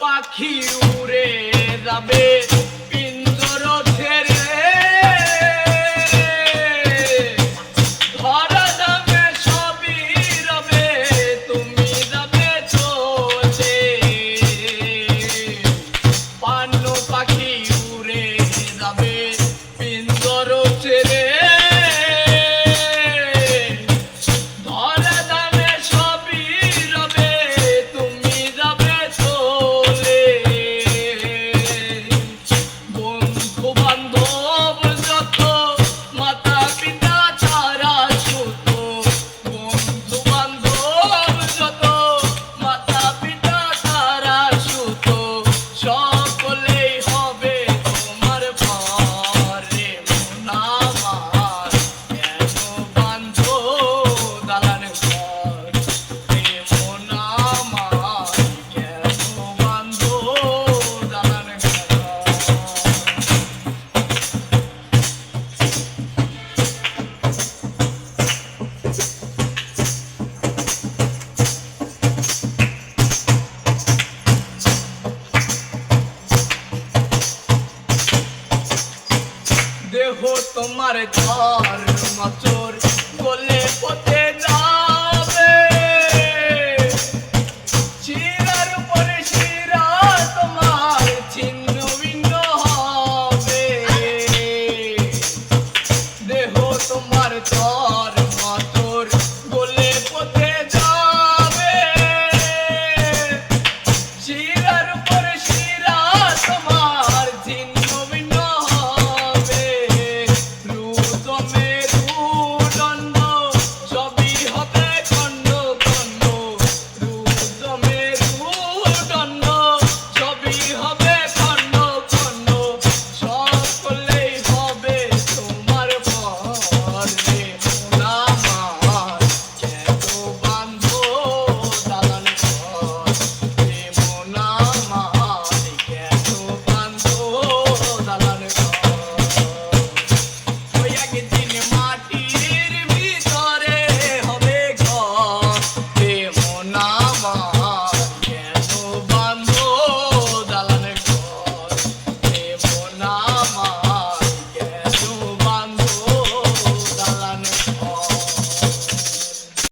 পাখি উড়ে যাবে। দেহ তোমার ঘর মাচোর বলে পথে যা